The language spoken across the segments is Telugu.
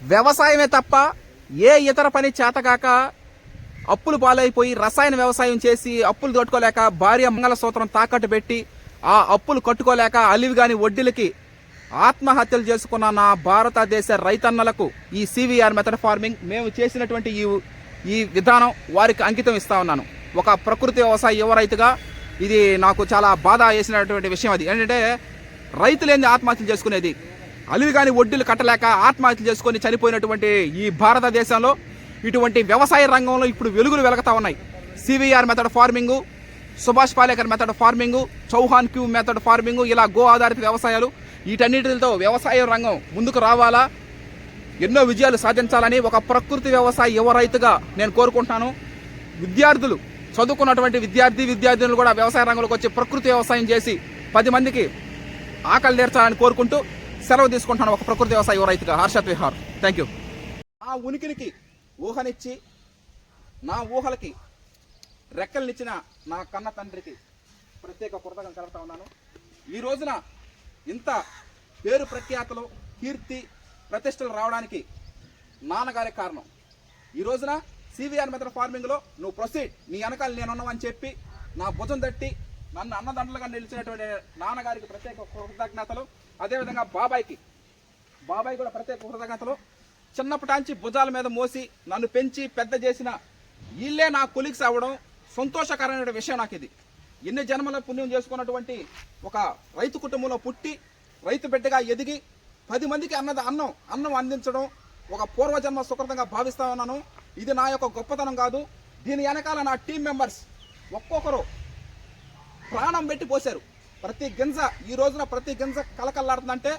వ్యవసాయమే తప్ప ఏ ఇతర పని చేతగాక అప్పులు పాలైపోయి రసాయన వ్యవసాయం చేసి అప్పులు తట్టుకోలేక భార్య మంగళసూత్రం తాకట్టు పెట్టి ఆ అప్పులు కట్టుకోలేక అలివి గాని వడ్డీలకి ఆత్మహత్యలు చేసుకున్న నా భారతదేశ రైతన్నలకు ఈ సివిఆర్ మెథడ్ ఫార్మింగ్ మేము చేసినటువంటి ఈ ఈ విధానం వారికి అంకితం ఇస్తా ఉన్నాను. ఒక ప్రకృతి వ్యవసాయ యువ రైతుగా ఇది నాకు చాలా బాధ వేసినటువంటి విషయం అది. ఏంటంటే రైతులేంది ఆత్మహత్యలు చేసుకునేది? అలివి కాని వడ్డీలు కట్టలేక ఆత్మహత్యలు చేసుకొని చనిపోయినటువంటి ఈ భారతదేశంలో ఇటువంటి వ్యవసాయ రంగంలో ఇప్పుడు వెలుగులు వెలుగుతా ఉన్నాయి. CVR method farming Subhash Palekar method farming Chauhan Q method farming ఇలా గో ఆధారిత వ్యవసాయాలు వీటన్నిటితో వ్యవసాయ రంగం ముందుకు రావాలా? ఎన్నో విజయాలు సాధించాలని ఒక ప్రకృతి వ్యవసాయ యువ రైతుగా నేను కోరుకుంటున్నాను. విద్యార్థులు చదువుకున్నటువంటి విద్యార్థి విద్యార్థినులు కూడా వ్యవసాయ రంగంలోకి వచ్చి ప్రకృతి వ్యవసాయం చేసి పది మందికి ఆకలి తీర్చాలని కోరుకుంటూ సెలవు తీసుకుంటున్నాను ఒక ప్రకృతి వ్యవసాయ రైతుగా హర్షత్ విహార్. థ్యాంక్ యూ ఆ ఉనికినికి ఊహనిచ్చి నా ఊహలకి రెక్కలనిచ్చిన నా కన్న తండ్రికి ప్రత్యేక కృతజ్ఞత కలుగుతా ఉన్నాను. ఈ రోజున ఇంత పేరు ప్రఖ్యాతలు కీర్తి ప్రతిష్టలు రావడానికి నాన్నగారే కారణం. ఈ రోజున సివిఆర్ మెథడ్ ఫార్మింగ్లో నువ్వు ప్రొసీడ్ నీ వెనకాల నేనున్నావని చెప్పి నా భుజం తట్టి నన్ను అన్నదండలుగా నిలిచినటువంటి నాన్నగారికి ప్రత్యేక కృతజ్ఞతలు. అదేవిధంగా బాబాయ్కి. బాబాయ్ కూడా ప్రత్యేక కృతజ్ఞతలు చిన్నప్పటాంచి భుజాల మీద మోసి నన్ను పెంచి పెద్ద చేసిన వీళ్ళే నా కొలిక్స్ అవ్వడం సంతోషకరమైన విషయం నాకు ఇది ఎన్ని జన్మల పుణ్యం చేసుకున్నటువంటి ఒక రైతు కుటుంబంలో పుట్టి రైతు బిడ్డగా ఎదిగి పది మందికి అన్నది అన్నం అన్నం అందించడం ఒక పూర్వజన్మ సుకృతంగా భావిస్తా ఉన్నాను. ఇది నా యొక్క గొప్పతనం కాదు. దీని వెనకాల నా టీం మెంబర్స్ ఒక్కొక్కరు ప్రాణం పెట్టి పోశారు. ప్రతి గింజ ఈ రోజున ప్రతి గింజ కలకల్లాడుతుందంటే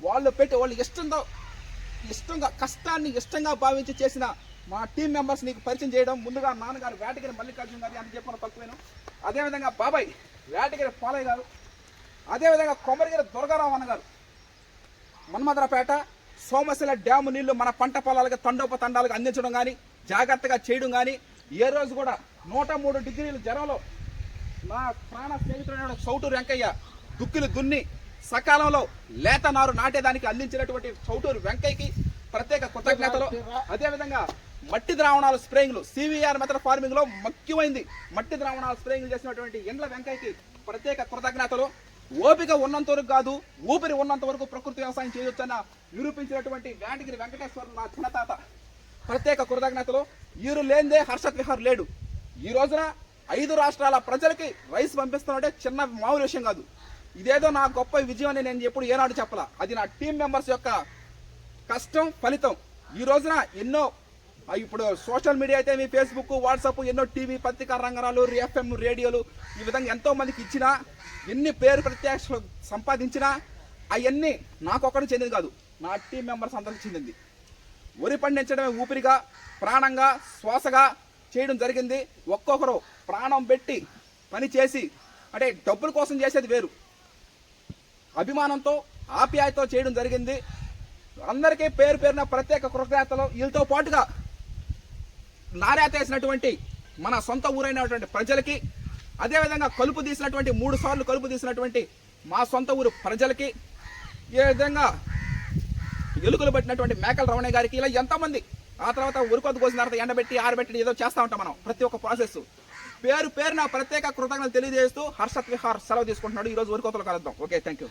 వాళ్ళు పెట్టి వాళ్ళు ఇష్టంతో ఇష్టంగా కష్టాన్ని ఇష్టంగా భావించి చేసిన మా టీం మెంబర్స్ నీకు పరిచయం చేయడం ముందుగా నాన్నగారు వేటగిరి మల్లికార్జున గారి అని చెప్పిన తక్కువేను అదేవిధంగా బాబాయ్ వేటగిరి పాలయ్య గారు అదేవిధంగా కొమరగిరి దుర్గారావు అన్న గారు. మన్మధరపేట సోమశిల డ్యాము నీళ్ళు మన పంట పొలాలకు తండోపతండాలకు అందించడం కానీ జాగ్రత్తగా చేయడం కానీ ఏ రోజు కూడా నూట మూడు డిగ్రీల జ్వరంలో నా ప్రాణ స్నేహితుడైన చౌటూరు వెంకయ్య దుక్కిలు దున్ని సకాలంలో లేత నారు నాటేదానికి అందించినటువంటి చౌటూరు వెంకయ్యకి ప్రత్యేక కృతజ్ఞతలు. అదేవిధంగా మట్టి ద్రావణాలు స్ప్రేయింగ్లు సివిఆర్ మెథడ్ ఫార్మింగ్లో ముఖ్యమైంది. మట్టి ద్రావణాలు స్ప్రేయింగ్ చేసినటువంటి ఎండ్ల వెంకయ్యకి ప్రత్యేక కృతజ్ఞతలు. ఓపిక ఉన్నంత వరకు కాదు ఊపిరి ఉన్నంత వరకు ప్రకృతి వ్యవసాయం చేయొచ్చన్న నిరూపించినటువంటి వేటగిరి వెంకటేశ్వర నా చిన్నతాత ప్రత్యేక కృతజ్ఞతలు. వీరు లేనిదే హర్షత్ విహార్ లేడు. ఈ రోజున ఐదు రాష్ట్రాల ప్రజలకి రైస్ పంపిస్తున్నాడే చిన్న మామూలు విషయం కాదు. ఇదేదో నా గొప్ప విజయం అని నేను ఎప్పుడు ఏనాడు చెప్పలా. అది నా టీం మెంబర్స్ యొక్క కష్టం ఫలితం. ఈ రోజున ఎన్నో ఇప్పుడు సోషల్ మీడియా అయితే మీ ఫేస్బుక్ వాట్సాప్ ఎన్నో టీవీ పత్రికా రంగనాలు ఎఫ్ఎం రేడియోలు ఈ విధంగా ఎంతో మందికి ఇచ్చినా ఎన్ని పేరు ప్రత్యక్ష సంపాదించినా అవన్నీ నాకు ఒక్కడికి చెందింది కాదు. నా టీం మెంబర్స్ అందరికి చెందింది. వరి పండించడమే ఊపిరిగా ప్రాణంగా శ్వాసగా చేయడం జరిగింది. ఒక్కొక్కరు ప్రాణం పెట్టి పని చేసి అంటే డబ్బుల కోసం చేసేది వేరు. అభిమానంతో ఆప్యాయతో చేయడం జరిగింది. అందరికీ పేరు పేరున ప్రత్యేక కృతజ్ఞతలు. వీళ్ళతో పాటుగా నారేత వేసినటువంటి మన సొంత ఊరైనటువంటి ప్రజలకి అదేవిధంగా కలుపు తీసినటువంటి మూడు సార్లు కలుపు తీసినటువంటి మా సొంత ఊరు ప్రజలకి ఈ విధంగా ఎలుకలు పట్టినటువంటి మేకల రమణ గారికి ఇలా ఎంతమంది ఆ తర్వాత ఉరికొద్దు కోసిన తర్వాత ఎండబెట్టి ఆరబెట్టి ఏదో చేస్తా ఉంటాం మనం ప్రతి ఒక్క ప్రాసెస్. పేరు పేరున ప్రత్యేక కృతజ్ఞతలు తెలియజేస్తూ హర్షత్ విహార్ సెలవు తీసుకుంటున్నాడు. ఈ రోజు ఉరికొత్తలు కలుద్దాం. Okay thank you